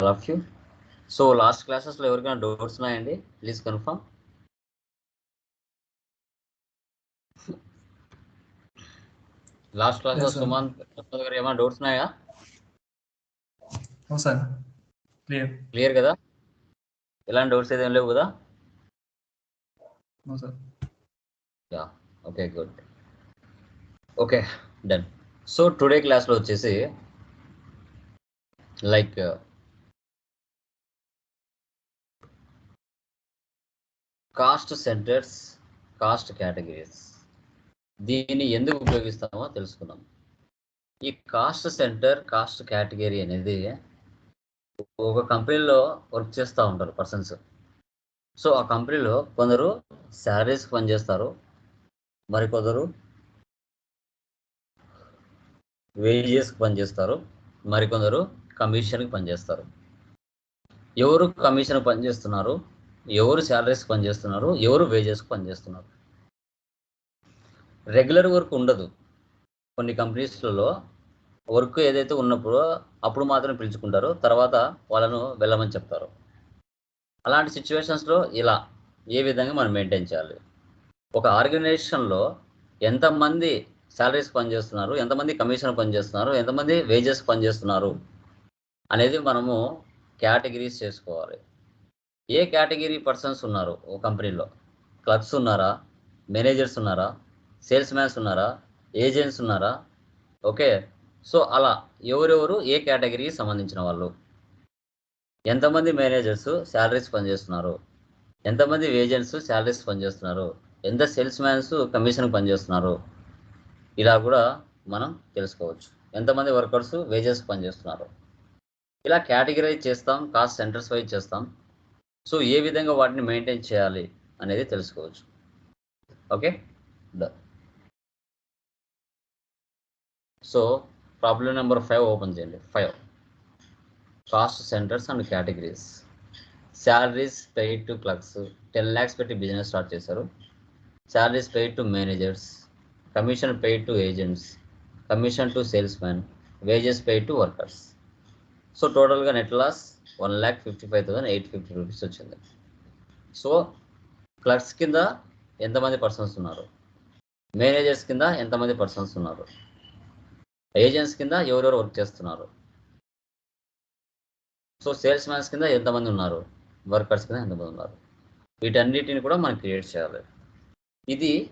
All of you so last క్లాసెస్లో ఎవరికైనా doubts ఉన్నాయండి? ప్లీజ్ కన్ఫర్మ్ లాస్ట్ క్లాస్లో. సుమంత్ ప్రసాద్ గారు ఏమైనా డౌట్స్ ఉన్నాయా? సార్ క్లియర్ క్లియర్ కదా? ఎలాంటి డౌట్స్ ఏం లేవు కదా? Yeah okay good okay done so today క్లాస్లో వచ్చేసి like cost centres cost categories. దీన్ని ఎందుకు ఉపయోగిస్తామో తెలుసుకున్నాం ఈ కాస్ట్ సెంటర్ కాస్ట్ కేటగిరీ అనేది ఒక కంపెనీలో వర్క్ చేస్తూ ఉంటారు పర్సన్స్. సో ఆ కంపెనీలో కొందరు శాలరీస్కి పనిచేస్తారు. మరికొందరు వేజెస్కి పనిచేస్తారు. మరికొందరు కమిషన్కి పనిచేస్తారు. ఎవరు కమిషన్ పనిచేస్తున్నారు? ఎవరు శాలరీస్కి పనిచేస్తున్నారు ఎవరు వేజెస్కి పనిచేస్తున్నారు. రెగ్యులర్ వర్క్ ఉండదు. కొన్ని కంపెనీస్లలో వర్క్ ఏదైతే ఉన్నప్పుడు అప్పుడు మాత్రమే పిలుచుకుంటారు తర్వాత వాళ్ళను వెళ్ళమని చెప్తారు. అలాంటి సిచ్యువేషన్స్లో ఇలా ఏ విధంగా మనం మెయింటైన్ చేయాలి? ఒక ఆర్గనైజేషన్లో ఎంతమంది శాలరీస్ పనిచేస్తున్నారు ఎంతమంది కమిషన్ పనిచేస్తున్నారు ఎంతమంది వేజెస్ పనిచేస్తున్నారు అనేది మనము కేటగిరీస్ చేసుకోవాలి. ఏ కేటగిరీ పర్సన్స్ ఉన్నారు ఓ కంపెనీలో? క్లర్క్స్ ఉన్నారా? మేనేజర్స్ ఉన్నారా? సేల్స్ మ్యాన్స్ ఉన్నారా? ఏజెంట్స్ ఉన్నారా? ఓకే. సో అలా ఎవరెవరు ఏ కేటగిరీకి సంబంధించిన వాళ్ళు? ఎంతమంది మేనేజర్స్ శాలరీస్ పనిచేస్తున్నారు? ఎంతమంది ఏజెంట్స్ శాలరీస్ పనిచేస్తున్నారు? ఎంత సేల్స్ మ్యాన్స్ కమిషన్ పనిచేస్తున్నారు? ఇలా కూడా మనం తెలుసుకోవచ్చు. ఎంతమంది వర్కర్స్ వేజెస్ పనిచేస్తున్నారు? ఇలా కేటగిరైజ్ చేస్తాం కాస్ట్ సెంటర్స్ వైజ్ చేస్తాం. సో ఏ విధంగా వాటిని మెయింటైన్ చేయాలి అనేది తెలుసుకోవచ్చు. Okay? So problem number five open చేయండి. Five. Cost centres and categories. Salaries paid to clerks. Ten lakhs పెట్టి బిజినెస్ స్టార్ట్ చేశారు. Salaries paid to managers. Commission paid to agents. Commission to salesman. Wages paid to workers. So టోటల్గా net loss one lakh fifty five thousand eight fifty rupees వచ్చింది. So clerks కింద ఎంతమంది persons ఉన్నారు? Managers కింద ఎంతమంది persons ఉన్నారు? Agents కింద ఎవరెవరు వర్క్ చేస్తున్నారు? సో సేల్స్ మ్యాన్స్ కింద ఎంతమంది ఉన్నారు? వర్కర్స్ కింద ఎంతమంది ఉన్నారు? వీటన్నిటిని కూడా మనం క్రియేట్ చేయాలి. ఇది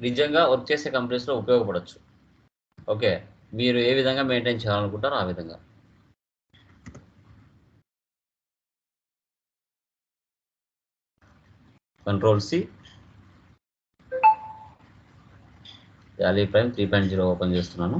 నిజంగా వర్క్ చేసే కంపెనీస్లో ఉపయోగపడవచ్చు ఓకే? మీరు ఏ విధంగా మెయింటైన్ చేయాలనుకుంటారో ఆ విధంగా. Control C Tally Prime three point zero open చేస్తున్నాను.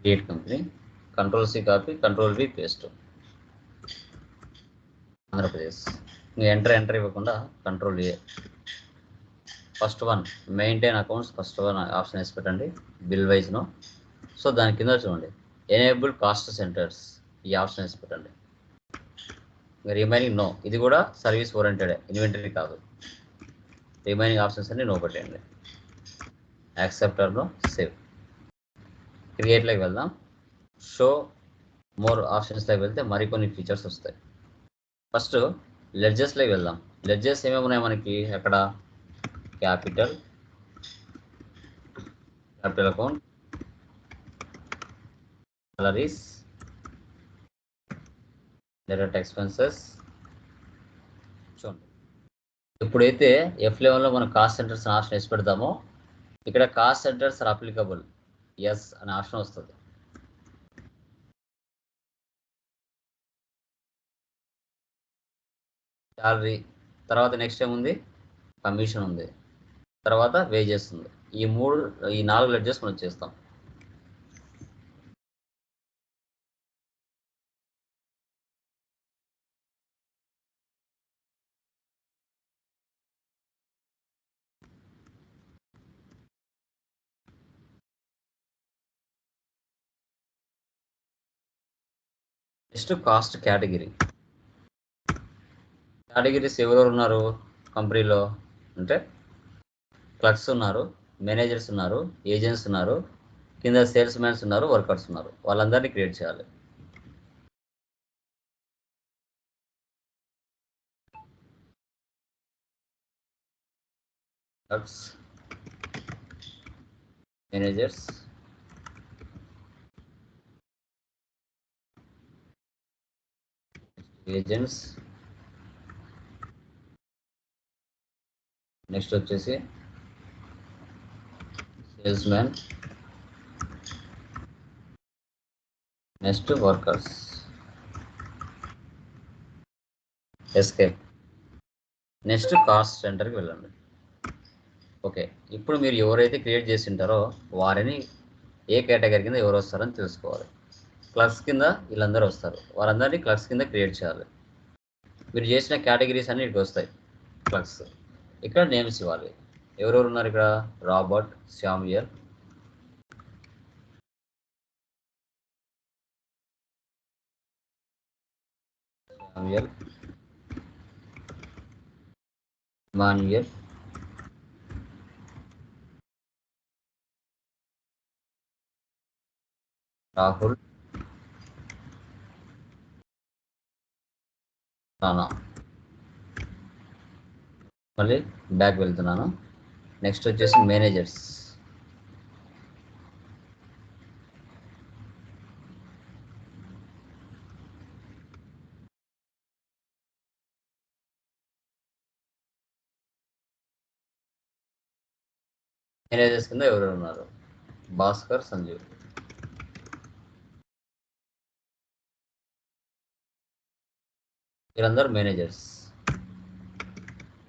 Create company control C copy control V paste Andhra Pradesh. Enter enter ఇవ్వకుండా control A first one maintain accounts first one option వేసి పెట్టండి bill వైజ్ను so దాని కింద చూడండి enable cost centres ఈ option వేసి పెట్టండి. రిమైనింగ్ నో ఇది కూడా సర్వీస్ ఓరియంటెడ్ ఇన్వెంటరీ కాదు. రిమైనింగ్ ఆప్షన్స్ అన్ని నో పెట్టండి యాక్సెప్టర్లో సేవ్. క్రియేట్లోకి వెళ్దాం. షో మోర్ ఆప్షన్స్లోకి వెళ్తే మరికొన్ని ఫీచర్స్ వస్తాయి. ఫస్ట్ లెడ్జెస్లోకి వెళ్దాం. లెడ్జెస్ ఏమేమి ఉన్నాయి మనకి? అక్కడ capital. Capital account. Salaries direct expenses చూడండి. ఇప్పుడైతే ఎఫ్ లెవెన్లో మనం కాస్ట్ సెంటర్స్ ఆప్షన్ వేసి పెడతామో. ఇక్కడ cost centres are applicable yes అనే ఆప్షన్ వస్తుంది. శాలరీ తర్వాత నెక్స్ట్ ఏముంది? కమిషన్ ఉంది. తర్వాత వేజెస్ ఉంది ఈ మూడు ఈ నాలుగు లెడ్జెస్ మనం చేస్తాం. Next cost category. కేటగిరీస్ ఎవరెవరు ఉన్నారు కంపెనీలో? అంటే క్లర్క్స్ ఉన్నారు మేనేజర్స్ ఉన్నారు ఏజెంట్స్ ఉన్నారు కింద సేల్స్ మ్యాన్స్ ఉన్నారు వర్కర్స్ ఉన్నారు. వాళ్ళందరినీ క్రియేట్ చేయాలి. Clerks managers. ఏజెంట్స్. నెక్స్ట్ వచ్చేసి salesman next workers escape next cost సెంటర్కి వెళ్ళండి. ఓకే ఇప్పుడు మీరు ఎవరైతే క్రియేట్ చేసి ఉంటారో వారిని ఏ కేటగిరీ కింద ఎవరు వస్తారని తెలుసుకోవాలి. క్లర్క్స్ కింద వీళ్ళందరూ వస్తారు. వారందరినీ క్లర్క్స్ కింద క్రియేట్ చేయాలి. మీరు చేసిన కేటగిరీస్ అన్ని ఇక్కడికి వస్తాయి. క్లర్క్స్ ఇక్కడ నేమ్స్ ఇవ్వాలి. ఎవరెవరు ఉన్నారు ఇక్కడ? Robert Samuel. Samuel. Manuel Rahul. Rana మళ్ళీ బ్యాక్ వెళ్తున్నాను. నెక్స్ట్ వచ్చేసి మేనేజర్స్. మేనేజర్స్ కింద ఎవరు ఉన్నారు? భాస్కర్ సంజీవ్. వీరందరూ మేనేజర్స్.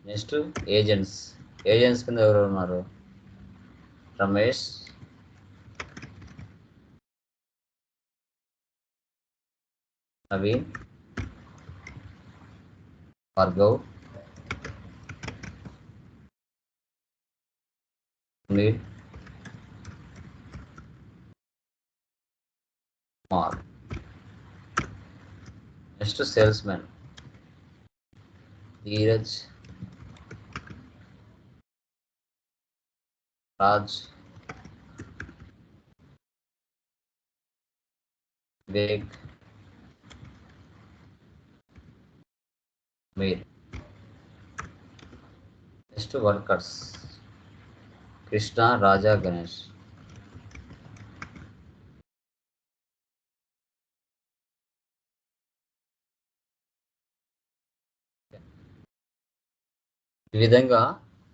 Next agents. ఏజెంట్స్ కింద ఎవరు ఉన్నారు? Ramesh? Naveen? Bhargav? Sunil? Kumar? Next salesman. Dheeraj? Raj Vivek Meer next workers Krishna Raja Ganesh ఈ విధంగా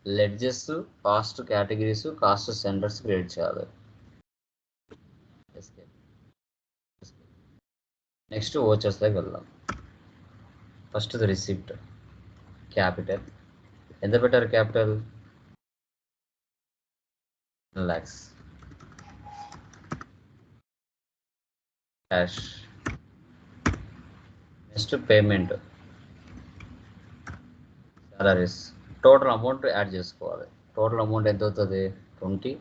ledgers cost categories cost centres create చేయాలి. నెక్స్ట్ ఓచర్స్ దగ్గర వెళ్దాం. ఫస్ట్ రిసిప్ట్ క్యాపిటల్ ఎంత పెట్టారు capital lakhs cash next payment salaries total amount add చేసుకోవాలి. Total amount ఎంత అవుతుంది? Twenty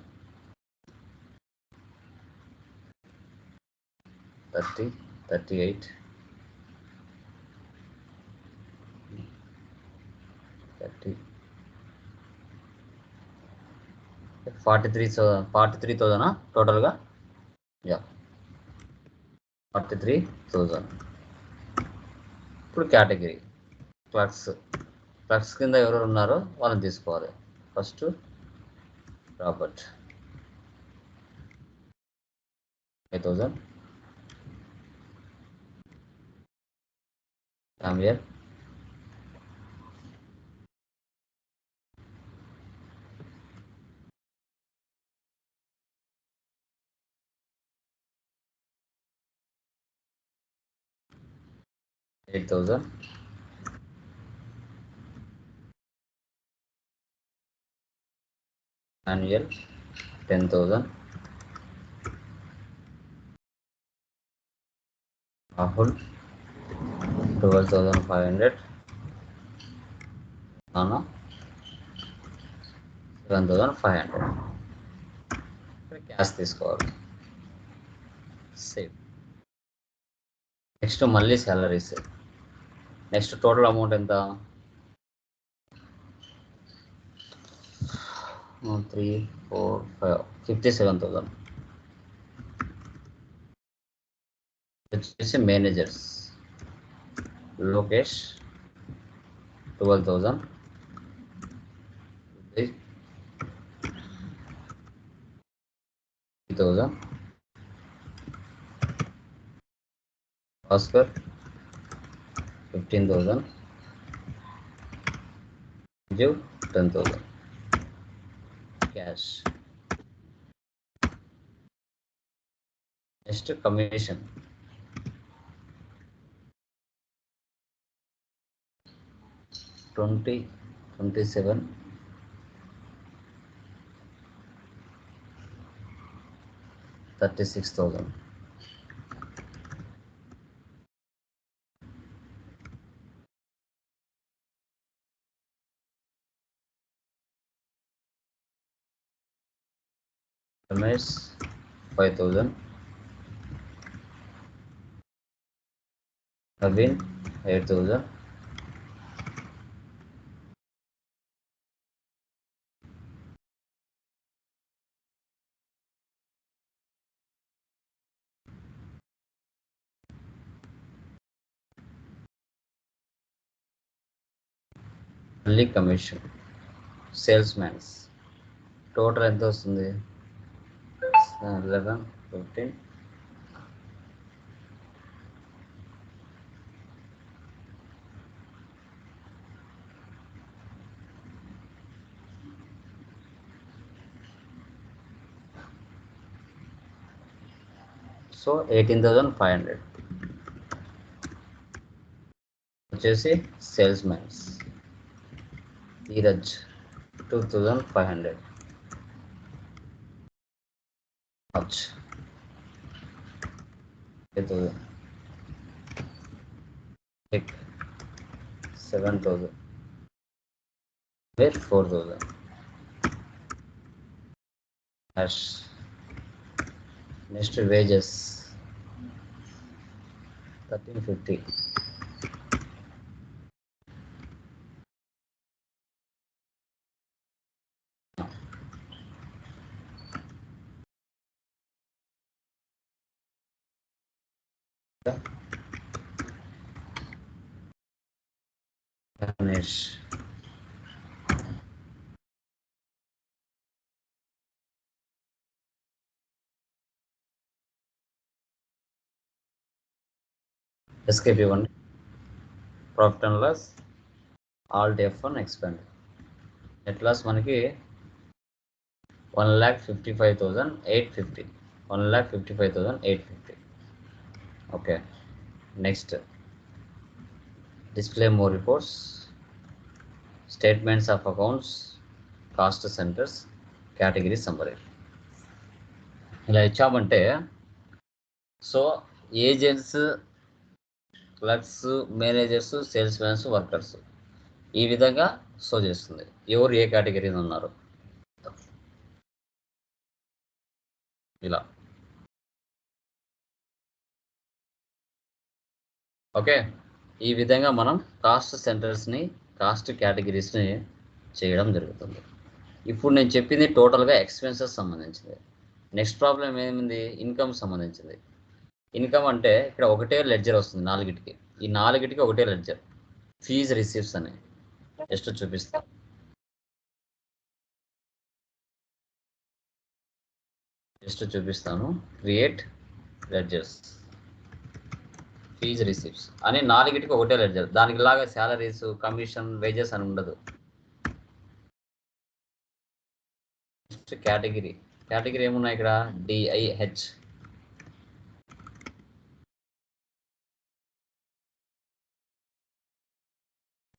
thirty thirty eight thirty forty three forty three థౌజండా టోటల్గా yeah forty three thousand ఇప్పుడు కేటగిరీ క్లర్క్స్ క్లర్క్స్ కింద ఎవరెవరు ఉన్నారో వాళ్ళని తీసుకోవాలి. First Robert five thousand Samuel eight thousand annual ten thousand Rahul twelve thousand five hundred Nana seven thousand five hundred cash తీసుకోవాలి save next మళ్ళీ salaries next total amount ఎంత three four five fifty seven thousand వచ్చేసి managers Lokesh twelve thousand thousand Bhaskar fifteen thousand Jeev ten thousand cash next commission twenty twenty seven thirty six five thousand. Naveen eight thousand. మళ్ళీ commission. Sales man's. Total ఎంత వస్తుంది? Eleven fifteen so eighteen thousand five hundred వచ్చేసి salesmans Dheeraj two thousand five hundred much with uh, 7000 where 4000 hash next wages. 1350 Ramesh escape event profit and loss alt f1 expand net loss మనకి 1 lakh 55850 1 lakh 55850 okay. Next. Display more reports. Statements of accounts. Cost centres. Category summary ఇలా ఇచ్చామంటే so agents clerks managers salesmans workers. ఈ విధంగా show చేస్తుంది. ఎవరు ఏ కేటగిరీలో ఉన్నారు? ఇలా. ఓకే. ఈ విధంగా మనం కాస్ట్ సెంటర్స్ని కాస్ట్ కేటగిరీస్ని చేయడం జరుగుతుంది. ఇప్పుడు నేను చెప్పింది టోటల్గా ఎక్స్పెన్సెస్ సంబంధించింది నెక్స్ట్ ప్రాబ్లం ఏమింది? ఇన్కమ్ సంబంధించింది ఇన్కమ్ అంటే ఇక్కడ ఒకటే లెడ్జర్ వస్తుంది నాలుగిటికి. ఈ నాలుగిటికి ఒకటే లెడ్జర్ ఫీజ్ రిసీవ్స్ అని. జస్ట్ చూపిస్తా. జస్ట్ చూపిస్తాను. క్రియేట్ లెడ్జర్స్ ఫీజ్ రిసీప్ట్స్ అని నాలుగిటికి ఒకటే లెడ్జర్ దానికి లాగా శాలరీస్ కమిషన్ వేజెస్ అని ఉండదు. నెక్స్ట్ కేటగిరీ కేటగిరీ ఏమున్నాయి ఇక్కడ? డిఐహెచ్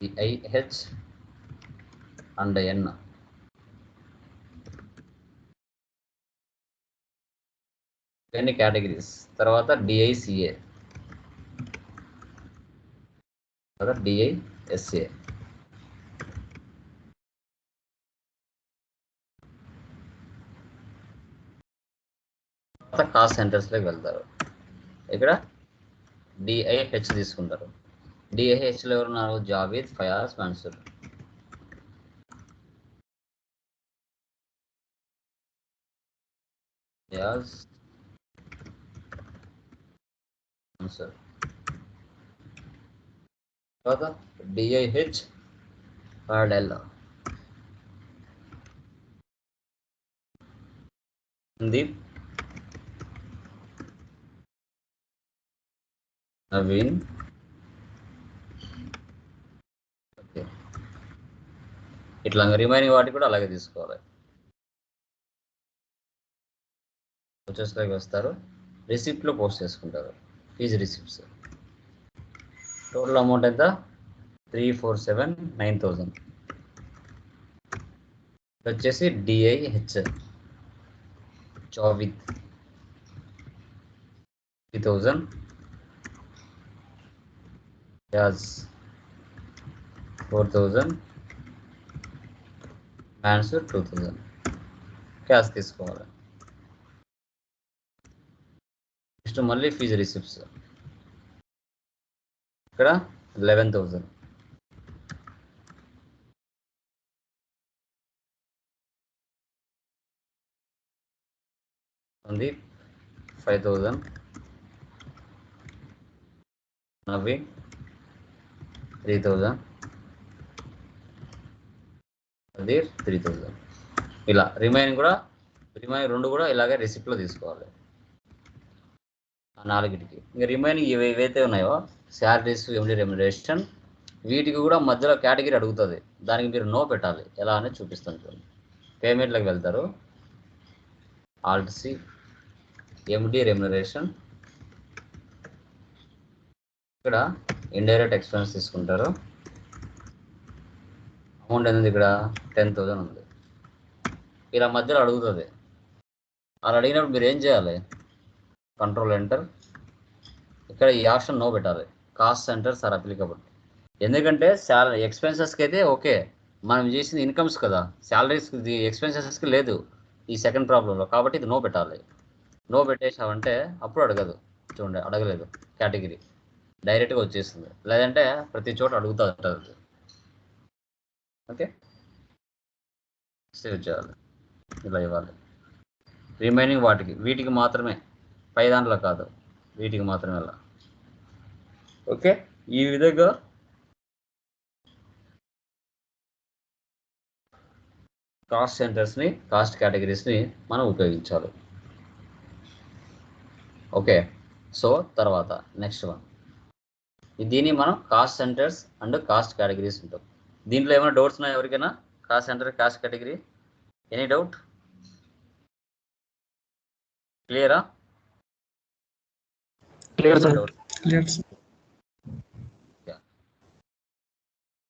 డిఐహెచ్ అండ్ ఎన్ ఎన్ని కేటగిరీస్ తర్వాత డిఐసిఏ తర్వాత డిఐఎస్ఏ తర్వాత కాస్ట్ సెంటర్స్లోకి వెళ్తారు. ఇక్కడ డిఐహెచ్ తీసుకుంటారు. డిఐహెచ్లో ఎవరున్నారు? జావేద్ ఫయాజ్ మన్సూర్. ఫయాజ్ మన్సూర్. తర్వాత డిఐహెచ్ ఆర్డెల్ సందీప్ నవీన్ ఓకే ఇట్లా రిమైనింగ్ వాటి కూడా అలాగే తీసుకోవాలి. వచ్చేసరికి వస్తారు. రిసిప్ట్లో పోస్ట్ చేసుకుంటారు. ఫీజు రిసిప్ట్స్ టోటల్ అమౌంట్ ఎంత three four seven nine thousand వచ్చేసి డిఐహెచ్ చౌవిత్ three thousand as four thousand మ్యాన్స్ టూ థౌజండ్ క్యాష్ తీసుకోవాలి నెక్స్ట్ మళ్ళీ ఫీజు రిసిప్ట్స్ ఇక్కడ లెవెన్ థౌజండ్ ఉంది. ఫైవ్ థౌజండ్ నవ్వి. త్రీ థౌజండ్ అది త్రీ థౌజండ్ ఇలా రిమైనింగ్ కూడా రిమైనింగ్ రెండు కూడా ఇలాగే రిసిప్ట్లో తీసుకోవాలి. ఆ నాలుగిటికి. ఇంకా రిమైనింగ్ ఏవైతే ఉన్నాయో శాలరీస్ ఎండి రెమ్యునరేషన్ వీటికి కూడా మధ్యలో కేటగిరీ అడుగుతుంది. దానికి మీరు నో పెట్టాలి. ఎలా అనేది చూపిస్తాను చూడండి. పేమెంట్లకు వెళ్తారు. Alt C MD remuneration. ఇక్కడ ఇండైరెక్ట్ ఎక్స్పెన్స్ తీసుకుంటారు. అమౌంట్ అనేది ఇక్కడ టెన్ థౌజండ్ ఉంది. ఇలా మధ్యలో అడుగుతుంది. అలా అడిగినప్పుడు మీరు ఏం చేయాలి? Control enter. ఇక్కడ ఈ ఆప్షన్ నో పెట్టాలి. కాస్ట్ సెంటర్స్ ఆర్ అప్లికబుల్ ఎందుకంటే శాలరీ ఎక్స్పెన్సెస్కి అయితే ఓకే మనం చేసింది ఇన్కమ్స్ కదా. శాలరీస్ ఎక్స్పెన్సెస్కి లేదు ఈ సెకండ్ ప్రాబ్లంలో కాబట్టి ఇది నో పెట్టాలి. నో పెట్టేసామంటే అప్పుడు అడగదు. చూడండి అడగలేదు. కేటగిరీ డైరెక్ట్గా వచ్చేస్తుంది. లేదంటే ప్రతి చోట అడుగుతూ ఉంటుంది ఓకే సేవ్ చేయాలి. ఇలా ఇవ్వాలి. రిమైనింగ్ వాటికి. వీటికి మాత్రమే. పై దాంట్లో కాదు. వీటికి మాత్రమే అలా. ఓకే? ఈ విధంగా కాస్ట్ సెంటర్స్ని కాస్ట్ కేటగిరీస్ని మనం ఉపయోగించాలి. ఓకే? సో తర్వాత నెక్స్ట్ వన్. దీన్ని మనం cost centres and cost categories ఉంటాం దీంట్లో ఏమైనా డౌట్స్ ఉన్నాయా ఎవరికైనా? Cost centre cost category? Any doubt? క్లియరా? Clear sir.